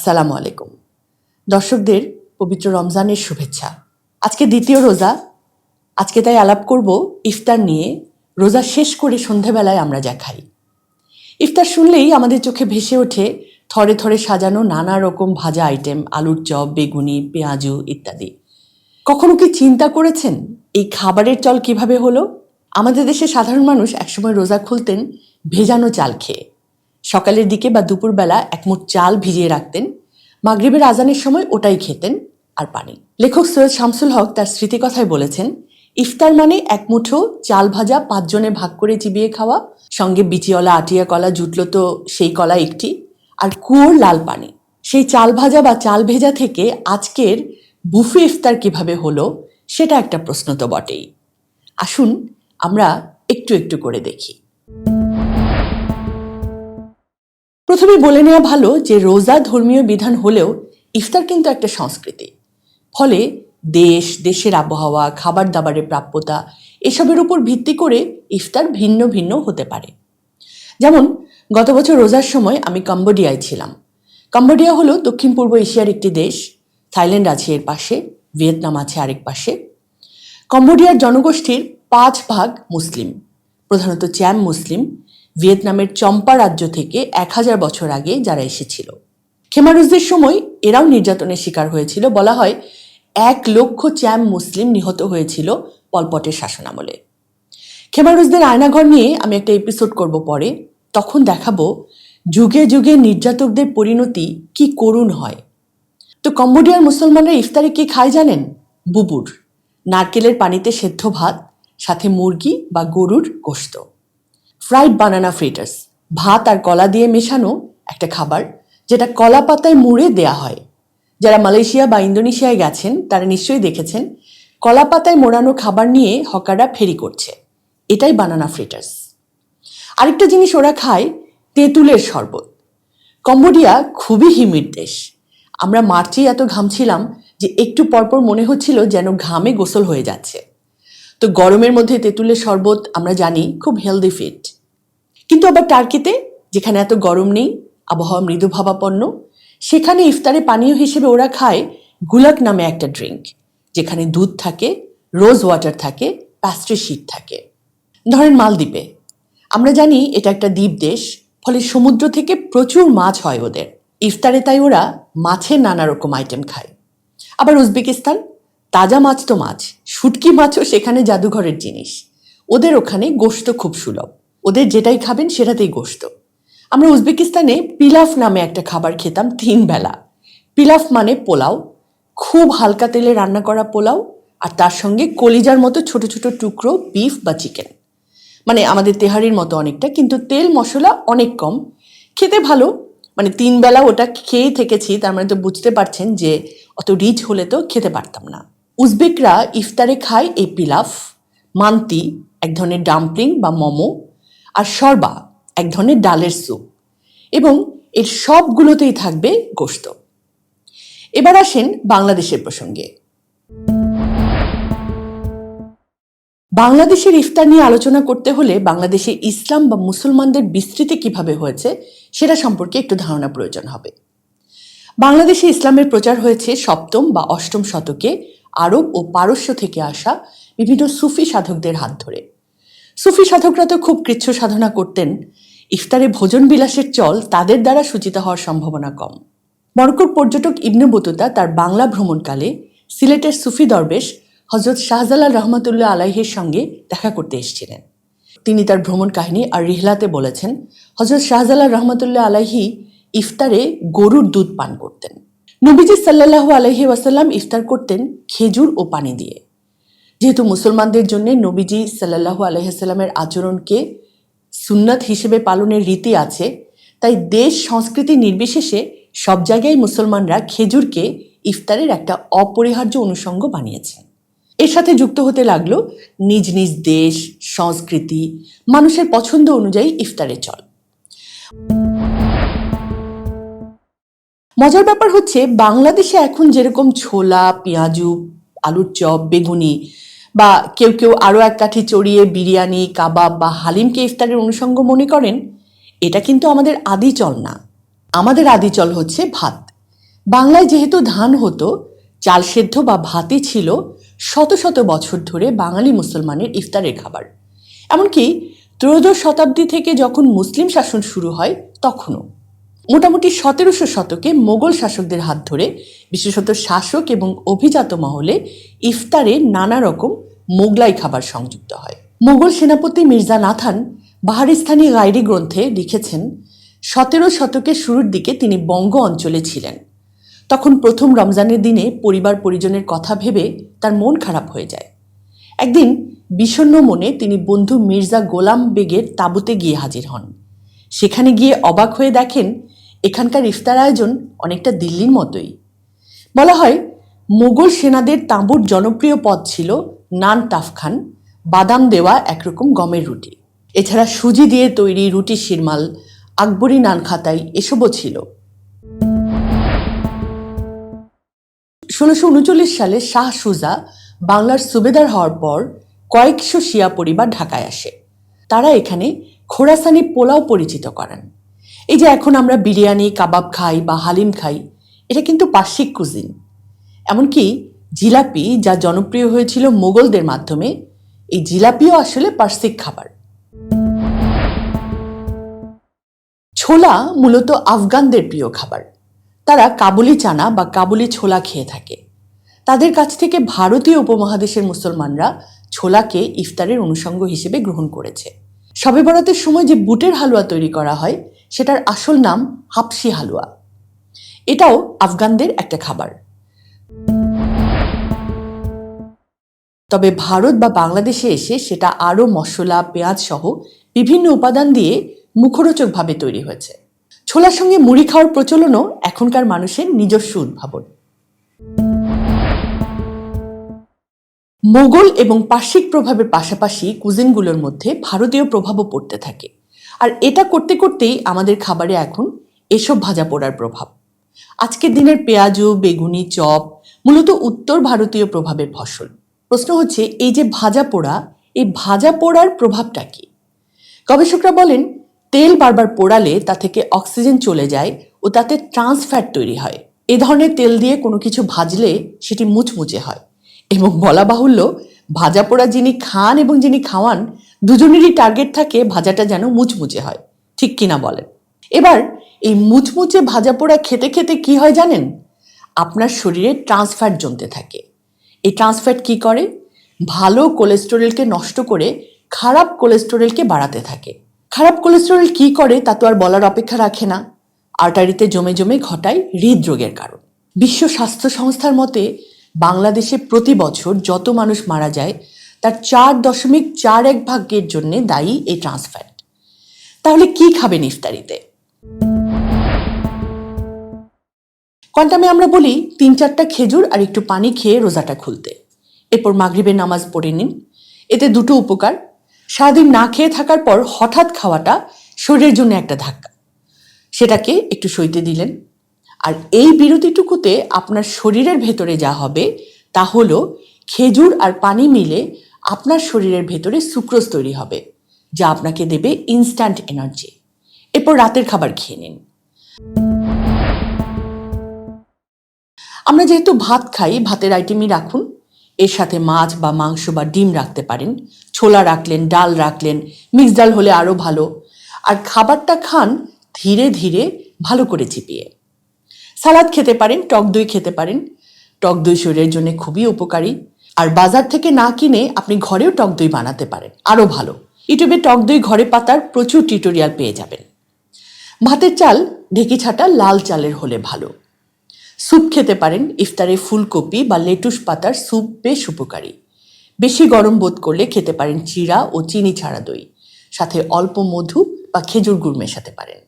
আসসালামু আলাইকুম। দর্শকদের পবিত্র রমজানের শুভেচ্ছা। আজকে দ্বিতীয় রোজা। আজকে তাই আলাপ করব ইফতার নিয়ে। রোজা শেষ করে সন্ধেবেলায় আমরা যা খাই। ইফতার শুনলেই আমাদের চোখে ভেসে ওঠে থরে থরে সাজানো নানা রকম ভাজা আইটেম আলুর চপ, বেগুনি, পেঁয়াজু ইত্যাদি। কখনো কি চিন্তা করেছেন এই খাবারের চল কীভাবে হলো? আমাদের দেশে সাধারণ মানুষ একসময় রোজা খুলতেন ভেজানো চাল খেয়ে। সকালের দিকে বা দুপুরবেলা এক মুঠ চাল ভিজিয়ে রাখতেন। মাগরিবের আজানের সময় ওটাই খেতেন আর পানি। লেখক সৈয়দ শামসুল হক তার স্মৃতিকথায় বলেছেন, ইফতার মানে এক মুঠো চাল ভাজা পাঁচজনে ভাগ করে চিবিয়ে খাওয়া। সঙ্গে বিচিওয়ালা আটিয়া কলা জুটলো তো সেই কলা একটি, আর কুয়োর লাল পানি। সেই চাল ভাজা বা চাল ভেজা থেকে আজকের বুফে ইফতার কীভাবে হলো, সেটা একটা প্রশ্ন তো বটেই। আসুন, আমরা একটু একটু করে দেখি। প্রথমে বলে নেওয়া ভালো যে রোজা ধর্মীয় বিধান হলেও ইফতার কিন্তু একটা সংস্কৃতি। ফলে দেশ, দেশের আবহাওয়া খাবার দাবারের প্রাপ্যতা, এসবের উপর ভিত্তি করে ইফতার ভিন্ন ভিন্ন হতে পারে। যেমন, গত বছর রোজার সময় আমি কম্বোডিয়ায় ছিলাম। কম্বোডিয়া হলো দক্ষিণ পূর্ব এশিয়ার একটি দেশ। থাইল্যান্ড আছে এর পাশে, ভিয়েতনাম আছে আরেক পাশে। কম্বোডিয়ার জনগোষ্ঠীর পাঁচ ভাগ মুসলিম। প্রধানত চ্যাম মুসলিম। ভিয়েতনামের চম্পা রাজ্য থেকে এক হাজার বছর আগে যারা এসেছিল। খেমারুজদের সময় এরাও নির্যাতনের শিকার হয়েছিল, বলা হয় এক লক্ষ চ্যাম মুসলিম নিহত হয়েছিল পলপটের শাসনামলে। খেমারুজদের আয়নাঘর নিয়ে আমি একটা এপিসোড করব পরে। তখন দেখাবো যুগে যুগে নির্যাতকদের পরিণতি কি করুণ হয়। তো কম্বোডিয়ার মুসলমানরা ইফতারে কি খায় জানেন? বুবুর। নারকেলের পানিতে সেদ্ধ ভাত, সাথে মুরগি বা গরুর গোশত। ফ্রাইড বানানা ফ্রিটার্স ভাত আর কলা দিয়ে মেশানো একটা খাবার, যেটা কলা পাতায় মুড়ে দেয়া হয়। যারা মালয়েশিয়া বা ইন্দোনেশিয়ায় গেছেন, তারা নিশ্চয়ই দেখেছেন কলা পাতায় মোড়ানো খাবার নিয়ে হকাররা ফেরি করছে। এটাই বানানা ফ্রিটার্স আরেকটা জিনিস ওরা খায়, তেঁতুলের শরবত। কম্বোডিয়া খুবই হিমিড দেশ। আমরা মার্চেই এত ঘামছিলাম যে একটু পরপর মনে হচ্ছিল যেন ঘামে গোসল হয়ে যাচ্ছে। তো গরমের মধ্যে তেঁতুলের শরবত আমরা জানি খুব হেলদি ফিট কিন্তু আবার টার্কিতে, যেখানে এত গরম নেই, আবহাওয়া মৃদুভাবাপন্ন সেখানে ইফতারে পানীয় হিসেবে ওরা খায় গুলাক নামে একটা ড্রিঙ্ক, যেখানে দুধ থাকে, রোজ ওয়াটার থাকে প্যাস্ট্রি শীত থাকে। ধরেন মালদ্বীপে, আমরা জানি এটা একটা দ্বীপ দেশ, ফলে সমুদ্র থেকে প্রচুর মাছ হয় ওদের। ইফতারে তাই ওরা মাছের নানা রকম আইটেম খায়। আবার উজবেকিস্তান, তাজা মাছ তো মাছ, শুটকি মাছও সেখানে জাদুঘরের জিনিস। ওদের ওখানে গোশত খুব সুলভ। ওদের যেটাই খাবেন সেটাতেই গোশত। আমরা উজবেকিস্তানে পিলাফ নামে একটা খাবার খেতাম তিন বেলা। পিলাফ মানে পোলাও, খুব হালকা তেলে রান্না করা পোলাও, আর তার সঙ্গে কলিজার মতো ছোট ছোট টুকরো বিফ বা চিকেন। মানে আমাদের তেহারির মতো অনেকটা, কিন্তু তেল মশলা অনেক কম। খেতে ভালো মানে তিন বেলা ওটা খেয়েই থেকেছি, তার মানে তো বুঝতে পারছেন যে অত রিচ হলে তো খেতে পারতাম না। উজবেকরা ইফতারে খায় এই পিলাফ, মান্তি, এক ধরনের ডাম্পলিং বা মোমো আর সরবা এক ধরনের ডালের স্যুপ এবং এর সবগুলোতেই থাকবে গোশত। এবার আসেন বাংলাদেশের প্রসঙ্গে। বাংলাদেশের ইফতার নিয়ে আলোচনা করতে হলে বাংলাদেশে ইসলাম বা মুসলমানদের বিস্তৃতি কীভাবে হয়েছে সেটা সম্পর্কে একটু ধারণা প্রয়োজন হবে। বাংলাদেশে ইসলামের প্রচার হয়েছে সপ্তম বা অষ্টম শতকে আরব ও পারস্য থেকে আসা বিভিন্ন সুফি সাধকদের হাত ধরে। সুফি সাধকরা তো খুব কৃচ্ছ সাধনা করতেন। ইফতারে ভোজন বিলাসের চল তাদের দ্বারা সূচিত হওয়ার সম্ভাবনা কম। মরক্কোর পর্যটক ইবনে বতুতা তার বাংলা ভ্রমণকালে সিলেটের সুফি দরবেশ হজরত শাহজালাল রহমতুল্লাহ আলাইহের সঙ্গে দেখা করতে এসেছিলেন। তিনি তার ভ্রমণ কাহিনী আর রিহলাতে বলেছেন হজরত শাহজালাল রহমতুল্লাহ আলাইহি ইফতারে গরুর দুধ পান করতেন। নবীজি সাল্লাহ আলহি ওয়াসাল্লাম ইফতার করতেন খেজুর ও পানি দিয়ে। যেহেতু মুসলমানদের জন্য নবীজি সাল্লাহ আলহিসাল্লামের আচরণকে সুন্নাত হিসেবে পালনের রীতি আছে, তাই দেশ সংস্কৃতি নির্বিশেষে সব জায়গায় মুসলমানরা খেজুরকে ইফতারের একটা অপরিহার্য অনুষঙ্গ বানিয়েছেন এর সাথে যুক্ত হতে লাগল নিজ নিজ দেশ, সংস্কৃতি, মানুষের পছন্দ অনুযায়ী ইফতারে চল। মজার ব্যাপার হচ্ছে, বাংলাদেশে এখন যেরকম ছোলা, পেঁয়াজু, আলুর চপ, বেগুনি বা কেউ কেউ আরও এক কাঠি চড়িয়ে বিরিয়ানি, কাবাব বা হালিমকে ইফতারের অনুষঙ্গ মনে করেন, এটা কিন্তু আমাদের আদি চল না। আমাদের আদি চল হচ্ছে ভাত। বাংলায় যেহেতু ধান হতো, চাল সেদ্ধ বা ভাতই ছিল শত শত বছর ধরে বাঙালি মুসলমানের ইফতারের খাবার। এমনকি ত্রয়োদশ শতাব্দী থেকে যখন মুসলিম শাসন শুরু হয়, তখনও। মোটামুটি সতেরোশো শতকে মোগল শাসকদের হাত ধরে বিশেষত শাসক এবং অভিজাত মহলে ইফতারে নানা রকম মোগলাই খাবার সংযুক্ত হয়। মোগল সেনাপতি মির্জা নাথান বাহারিস্তানি গাইরি গ্রন্থে লিখেছেন, সতেরো শতকের শুরুর দিকে তিনি বঙ্গ অঞ্চলে ছিলেন। তখন প্রথম রমজানের দিনে পরিবার পরিজনের কথা ভেবে তার মন খারাপ হয়ে যায়। একদিন বিষণ্ন মনে তিনি বন্ধু মির্জা গোলাম বেগের তাঁবুতে গিয়ে হাজির হন। সেখানে গিয়ে অবাক হয়ে দেখেন এখানকার ইফতার আয়োজন অনেকটা দিল্লির মতোই। বলা হয়, মোগল সেনাদের তাঁবুর জনপ্রিয় পদ ছিল নান তাফখান, বাদাম দেওয়া একরকম গমের রুটি। এছাড়া সুজি দিয়ে তৈরি রুটি শিরমাল, আকবরী নান খাতাই এসবও ছিল। ষোলোশো উনচল্লিশ সালে শাহ সুজা বাংলার সুবেদার হওয়ার পর কয়েকশো শিয়া পরিবার ঢাকায় আসে। তারা এখানে খোরাসানি পোলাও পরিচিত করান। এই যে এখন আমরা বিরিয়ানি, কাবাব খাই বা হালিম খাই, এটা কিন্তু পার্শ্বিক কুজিন এমনকি জিলাপি যা জনপ্রিয় হয়েছিল মোগলদের মাধ্যমে, এই জিলাপিও আসলে পার্শ্বিক খাবার। ছোলা মূলত আফগানদের প্রিয় খাবার। তারা কাবুলি চানা বা কাবুলি ছোলা খেয়ে থাকে। তাদের কাছ থেকে ভারতীয় উপমহাদেশের মুসলমানরা ছোলাকে ইফতারের অনুষঙ্গ হিসেবে গ্রহণ করেছে। শবে বরাতের সময় যে বুটের হালুয়া তৈরি করা হয় সেটার আসল নাম হাপসি হালুয়া। এটাও আফগানদের একটা খাবার। তবে ভারত বা বাংলাদেশে এসে সেটা আরও মশলা পেঁয়াজ সহ বিভিন্ন উপাদান দিয়ে মুখরোচকভাবে তৈরি হয়েছে। ছোলার সঙ্গে মুড়ি খাওয়ার প্রচলনও এখনকার মানুষের নিজস্ব উদ্ভাবন। মোগল এবং পার্শ্বিক প্রভাবের পাশাপাশি কুজিনগুলোর মধ্যে ভারতীয় প্রভাবও পড়তে থাকে। আর এটা করতে করতেই আমাদের খাবারে এখন এসব ভাজা পোড়ার প্রভাব। আজকের দিনের পেঁয়াজু, বেগুনি, চপ মূলত উত্তর ভারতীয় প্রভাবের ফসল। প্রশ্ন হচ্ছে, এই যে ভাজা পোড়া, এই ভাজা পোড়ার প্রভাবটা কি? গবেষকরা বলেন, তেল বারবার পোড়ালে তা থেকে অক্সিজেন চলে যায় ও তাতে ট্রান্সফ্যাট তৈরি হয়। এ ধরনের তেল দিয়ে কোনো কিছু ভাজলে সেটি মুচমুচে হয়। এবং বলা বাহুল্য, ভাজা পোড়া যিনি খান এবং যিনি খাওয়ান দুজনেরই টার্গেট থাকে ভাজাটা যেন মুচমুচে হয়, ঠিক কিনা বলেন? এবার এই মুচমুচে ভাজা পোড়া খেতে খেতে কি হয় জানেন? আপনার শরীরে ট্রান্সফ্যাট জমতে থাকে। এই ট্রান্সফ্যাট কি করে? ভালো কোলেস্টেরলকে নষ্ট করে খারাপ কোলেস্টেরলকে বাড়াতে থাকে। খারাপ কোলেস্টেরল কি করে তা তো আর বলার অপেক্ষা রাখে না। আর্টারিতে জমে জমে ঘটায় হৃদরোগের কারণ। বিশ্ব স্বাস্থ্য সংস্থার মতে বাংলাদেশে প্রতি বছর যত মানুষ মারা যায় তার চার দশমিক চার এক ভাগ্যের জন্য দায়ী এই ট্রান্সফ্যাট তাহলে কি খাবেন ইফতারিতে? কোয়ান্টামে আমরা বলি তিন চারটা খেজুর আর একটু পানি খেয়ে রোজাটা খুলতে। এরপর মাগরিবের নামাজ পড়ে নিন। এতে দুটো উপকার। সারাদিন না খেয়ে থাকার পর হঠাৎ খাওয়াটা শরীরের জন্য একটা ধাক্কা। সেটাকে একটু সইতে দিলেন। আর এই বিরতিটুকুতে আপনার শরীরের ভেতরে যা হবে তা হলো খেজুর আর পানি মিলে আপনার শরীরের ভেতরে সুক্রোজ তৈরি হবে, যা আপনাকে দেবে ইনস্ট্যান্ট এনার্জি এরপর রাতের খাবার খেয়ে নিন। আমরা যেহেতু ভাত খাই, ভাতের আইটেমই রাখুন। এর সাথে মাছ বা মাংস বা ডিম রাখতে পারেন। ছোলা রাখলেন, ডাল রাখলেন, মিক্স ডাল হলে আরও ভালো। আর খাবারটা খান ধীরে ধীরে ভালো করে চিপিয়ে। সালাদ খেতে পারেন, টক দই খেতে পারেন। টক দই শরীরের জন্য খুবই উপকারী। আর বাজার থেকে না কিনে আপনি ঘরেও টক দই বানাতে পারেন। আরও ভালো। ইউটিউবে টক দই ঘরে পাতার প্রচুর টিউটোরিয়াল পেয়ে যাবেন। ভাতের চাল, ঢেকি ছাটা, লাল চালের হলে ভালো। স্যুপ খেতে পারেন, ইফতারে ফুলকপি বা লেটুস পাতার স্যুপ বেশ উপকারী। বেশি গরম বোধ করলে খেতে পারেন চিরা ও চিনি ছাড়া দই। সাথে অল্প মধু বা খেজুর গুড় মেশাতে পারেন।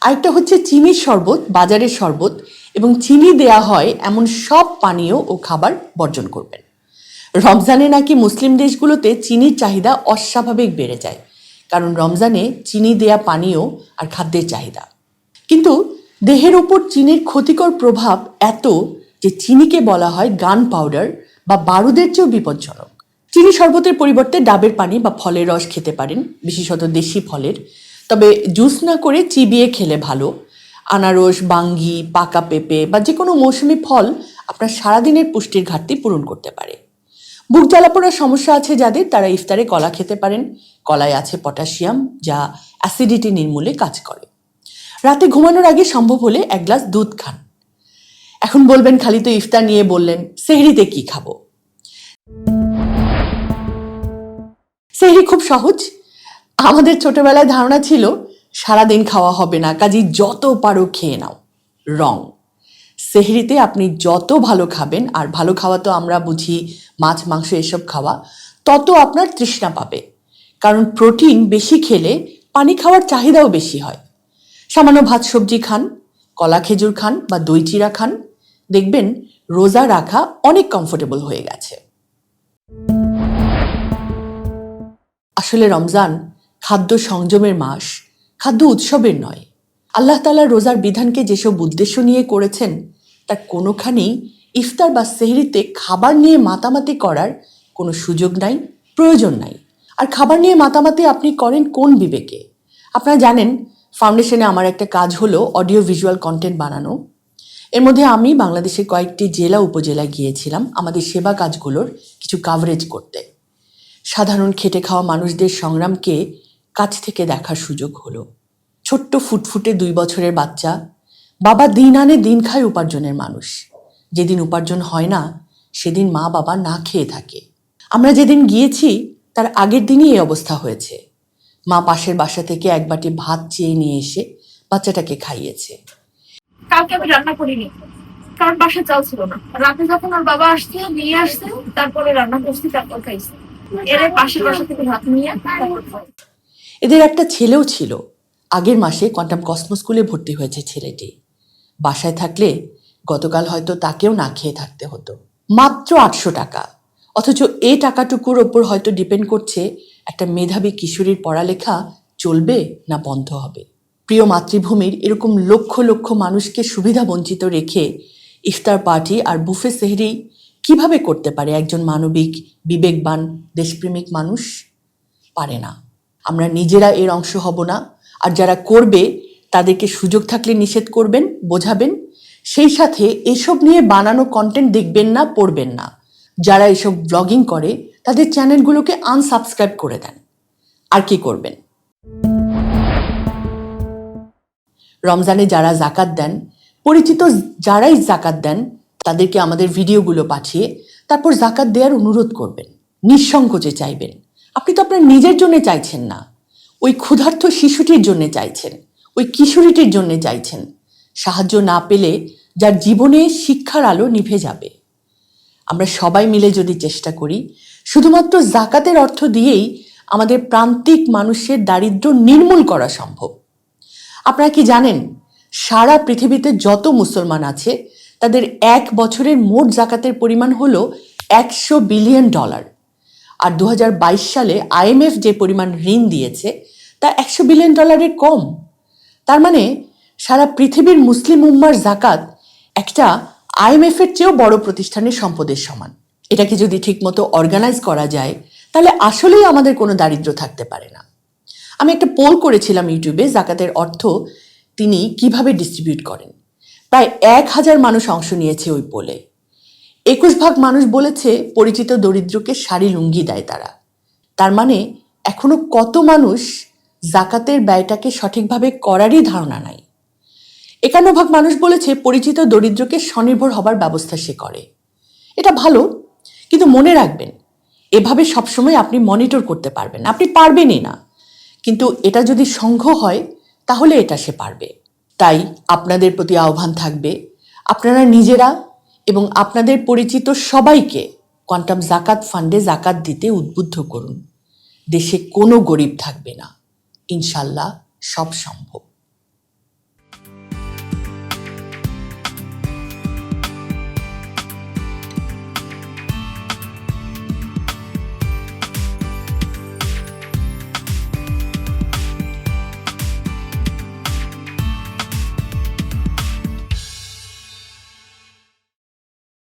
আরেকটা হচ্ছে চিনির শরবত, বাজারের শরবত। এবং চিনি দেয়া হয় এমন সব পানীয় ও খাবার বর্জন করবেন। রমজানে নাকি মুসলিম দেশগুলোতে চিনির চাহিদা অস্বাভাবিক বেড়ে যায়, কারণ রমজানে চিনি দেয়া পানীয় আর খাদ্যের চাহিদা। কিন্তু দেহের ওপর চিনির ক্ষতিকর প্রভাব এত যে চিনিকে বলা হয় গান পাউডার বা বারুদের চেয়েও বিপজ্জনক। চিনি শরবতের পরিবর্তে ডাবের পানি বা ফলের রস খেতে পারেন, বিশেষত দেশি ফলের। তবে জুস না করে চিবিয়ে খেলে ভালো আনারস, বাঙ্গি, পাকা পেঁপে বা যে কোনো মৌসুমি ফল আপনার সারাদিনের পুষ্টির ঘাটতি পূরণ করতে পারে। বুক জ্বালাপোড়ার সমস্যা আছে যাদের, তারা ইফতারে কলা খেতে পারেন। কলায় আছে পটাশিয়াম, যা অ্যাসিডিটি নির্মূলে কাজ করে। রাতে ঘুমানোর আগে সম্ভব হলে এক গ্লাস দুধ খান। এখন বলবেন, খালি তো ইফতার নিয়ে বললেন, সেহরিতে কি খাব? সেহরি খুব সহজ। আমাদের ছোটবেলায় ধারণা ছিল সারাদিন খাওয়া হবে না। কাজেই যত পারো খেয়ে নাও। রং। সেহরিতে আপনি যত ভালো খাবেন, আর ভালো খাওয়া তো আমরা বুঝি মাছ, মাংস এসব খাওয়া, তত আপনার তৃষ্ণা পাবে। কারণ প্রোটিন বেশি খেলে পানি খাওয়ার চাহিদাও বেশি হয়। সামান্য ভাত, সবজি খান, কলা, খেজুর খান বা দই চিরা খান, দেখবেন রোজা রাখা অনেক কমফোর্টেবল হয়ে গেছে। আসলে রমজান খাদ্য সংযমের মাস খাদ্য উৎসবের নয়। আল্লাহ তালা রোজার বিধানকে যেসব উদ্দেশ্য নিয়ে করেছেন, তার কোনোখানেই ইফতার বা সেহরিতে খাবার নিয়ে মাতামাতি করার কোনো সুযোগ নাই, প্রয়োজন নাই। আর খাবার নিয়ে মাতামাতি আপনি করেন কোন বিবেকে? আপনারা জানেন, ফাউন্ডেশনে আমার একটা কাজ হলো অডিও ভিজুয়াল কন্টেন্ট বানানো। এর মধ্যে আমি বাংলাদেশের কয়েকটি জেলা উপজেলায় গিয়েছিলাম, আমাদের সেবা কাজগুলোর কিছু কাভারেজ করতে। সাধারণ খেটে খাওয়া মানুষদের সংগ্রামকে কাছ থেকে দেখার সুযোগ হলো। ছোট্ট ফুটফুটে দুই বছরের বাচ্চা। বাবা দিন আনে দিন খায় উপার্জনের মানুষ। যেদিন উপার্জন হয় না, সেদিন মা বাবা না খেয়ে থাকে। আমরা যেদিন গিয়েছি, তার আগের দিনই এই অবস্থা হয়েছে। মা পাশের বাসা থেকে এক বাটি ভাত চেয়ে নিয়ে এসে বাচ্চাটাকে খাইয়েছে। কালকে আমি রান্না করিনি। কারণ বাসায় চাল ছিল না। রাতে যখন ওর বাবা আসছে, নিয়ে আসছে, তারপরে রান্না করছি, তারপর খাইছি। এর পাশের বাসা থেকে ভাত নিয়ে। এদের একটা ছেলেও ছিল। আগের মাসে কোয়ান্টাম কসমো স্কুলে ভর্তি হয়েছে ছেলেটি। বাসায় থাকলে গতকাল হয়তো তাকেও না খেয়ে থাকতে হতো। মাত্র আটশো টাকা। অথচ এই টাকাটুকুর ওপর হয়তো ডিপেন্ড করছে একটা মেধাবী কিশোরীর পড়ালেখা চলবে না বন্ধ হবে। প্রিয় মাতৃভূমির এরকম লক্ষ লক্ষ মানুষকে সুবিধা বঞ্চিত রেখে ইফতার পার্টি আর বুফে সেহরি কীভাবে করতে পারে একজন মানবিক, বিবেকবান, দেশপ্রেমিক মানুষ? পারে না। আমরা নিজেরা এর অংশ হব না। আর যারা করবে, তাদেরকে সুযোগ থাকলে নিষেধ করবেন, বোঝাবেন। সেই সাথে এসব নিয়ে বানানো কন্টেন্ট দেখবেন না, পড়বেন না। যারা এসব ব্লগিং করে, তাদের চ্যানেলগুলোকে আনসাবস্ক্রাইব করে দেন। আর কি করবেন? রমজানে যারা জাকাত দেন, পরিচিত যারাই জাকাত দেন, তাদেরকে আমাদের ভিডিওগুলো পাঠিয়ে তারপর জাকাত দেওয়ার অনুরোধ করবেন। নিঃসংকোচে চাইবেন। আপনি তো আপনার নিজের জন্য চাইছেন না। ওই ক্ষুধার্ত শিশুটির জন্য চাইছেন, ওই কিশোরীটির জন্য চাইছেন। সাহায্য না পেলে যার জীবনে শিক্ষার আলো নিভে যাবে। আমরা সবাই মিলে যদি চেষ্টা করি, শুধুমাত্র জাকাতের অর্থ দিয়েই আমাদের প্রান্তিক মানুষের দারিদ্র্য নির্মূল করা সম্ভব। আপনারা কি জানেন, সারা পৃথিবীতে যত মুসলমান আছে, তাদের এক বছরের মোট জাকাতের পরিমাণ হলো একশো বিলিয়ন ডলার। আর দু হাজার বাইশ সালে আইএমএফ যে পরিমাণ ঋণ দিয়েছে, তা একশো বিলিয়ন ডলারের কম। তার মানে সারা পৃথিবীর মুসলিম উম্মার জাকাত একটা আইএমএফ এর চেয়েও বড় প্রতিষ্ঠানের সম্পদের সমান। এটাকে যদি ঠিকমতো অর্গানাইজ করা যায়, তাহলে আসলেই আমাদের কোনো দারিদ্র্য থাকতে পারে না। আমি একটা পোল করেছিলাম ইউটিউবে জাকাতের অর্থ তিনি কীভাবে ডিস্ট্রিবিউট করেন। প্রায় এক হাজার মানুষ অংশ নিয়েছে ওই পোলে একুশ ভাগ মানুষ বলেছে পরিচিত দরিদ্রকে শাড়ি লুঙ্গি দেয় তারা। তার মানে এখনও কত মানুষ জাকাতের ব্যয়টাকে সঠিকভাবে করারই ধারণা নাই। একান্ন ভাগ মানুষ বলেছে পরিচিত দরিদ্রকে স্বনির্ভর হবার ব্যবস্থা সে করে। এটা ভালো, কিন্তু মনে রাখবেন, এভাবে সবসময় আপনি মনিটর করতে পারবেন আপনি পারবেনই না। কিন্তু এটা যদি সংঘ হয়, তাহলে এটা সে পারবে। তাই আপনাদের প্রতি আহ্বান থাকবে, আপনারা নিজেরা এবং আপনাদের পরিচিত সবাইকে কোয়ান্টাম জাকাত ফান্ডে জাকাত দিতে উদ্বুদ্ধ করুন। দেশে কোনো গরিব থাকবে না। ইনশাল্লাহ সব সম্ভব।